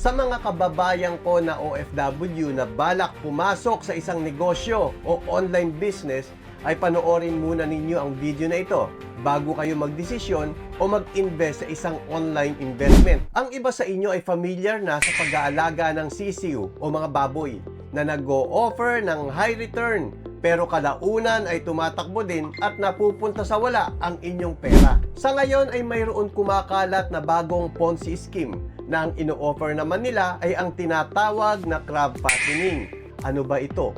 Sa mga kababayan ko na OFW na balak pumasok sa isang negosyo o online business, ay panoorin muna ninyo ang video na ito bago kayo magdesisyon o mag-invest sa isang online investment. Ang iba sa inyo ay familiar na sa pag-aalaga ng sisiu o mga baboy na nag-o-offer ng high return pero kalaunan ay tumatakbo din at napupunta sa wala ang inyong pera. Sa ngayon ay mayroon kumakalat na bagong Ponzi scheme na ang ino-offer naman nila ay ang tinatawag na crab fattening. Ano ba ito?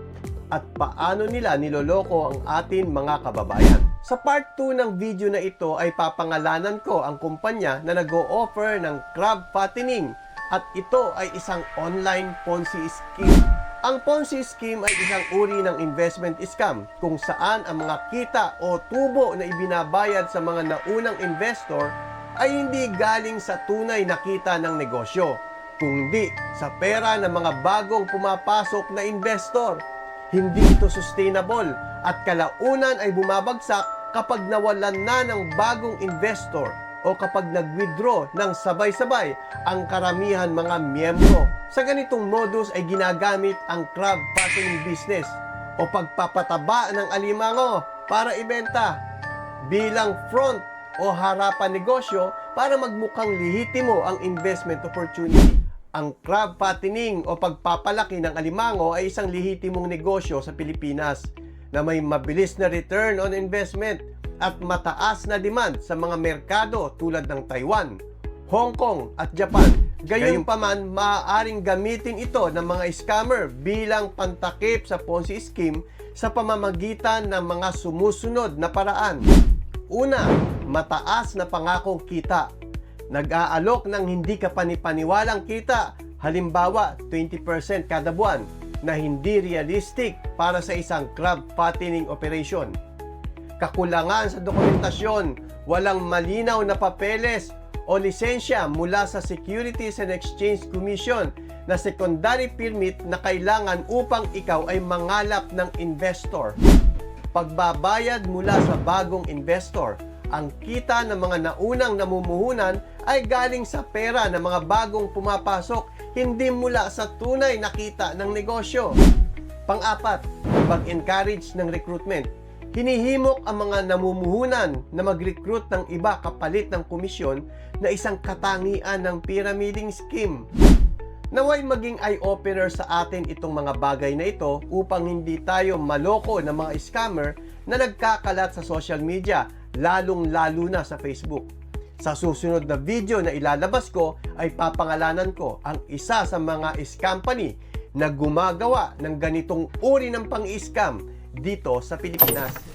At paano nila niloloko ang atin mga kababayan? Sa part 2 ng video na ito ay papangalanan ko ang kumpanya na nag-o-offer ng crab fattening at ito ay isang online Ponzi scheme. Ang Ponzi scheme ay isang uri ng investment scam kung saan ang mga kita o tubo na ibinabayad sa mga naunang investor ay hindi galing sa tunay na kita ng negosyo, kundi sa pera ng mga bagong pumapasok na investor. Hindi ito sustainable at kalaunan ay bumabagsak kapag nawalan na ng bagong investor o kapag nag-withdraw ng sabay-sabay ang karamihan mga miyembro. Sa ganitong modus ay ginagamit ang crab fattening business o pagpapataba ng alimango para ibenta bilang front o harapan negosyo para magmukhang lihitimo ang investment opportunity. Ang crab fattening o pagpapalaki ng alimango ay isang lihitimong negosyo sa Pilipinas na may mabilis na return on investment at mataas na demand sa mga merkado tulad ng Taiwan, Hong Kong at Japan. Gayunpaman, maaaring gamitin ito ng mga scammer bilang pantakip sa Ponzi scheme sa pamamagitan ng mga sumusunod na paraan. Una, mataas na pangakong kita. Nag-aalok ng hindi ka panipaniwalang kita, halimbawa 20% kada buwan, na hindi realistic para sa isang fattening operation. Kakulangan sa dokumentasyon, walang malinaw na papeles o lisensya mula sa Securities and Exchange Commission na secondary permit na kailangan upang ikaw ay mangalap ng investor pagbabayad mula sa bagong investor. Ang kita ng mga naunang namumuhunan ay galing sa pera ng mga bagong pumapasok, hindi mula sa tunay na kita ng negosyo. Pang-apat, pag-encourage ng recruitment. Hinihimok ang mga namumuhunan na mag-recruit ng iba kapalit ng komisyon na isang katangian ng pyramiding scheme. Naway maging eye-opener sa atin itong mga bagay na ito upang hindi tayo maloko ng mga scammer na nagkakalat sa social media, lalong-lalo na sa Facebook. Sa susunod na video na ilalabas ko ay papangalanan ko ang isa sa mga scam company na gumagawa ng ganitong uri ng pang-scam dito sa Pilipinas.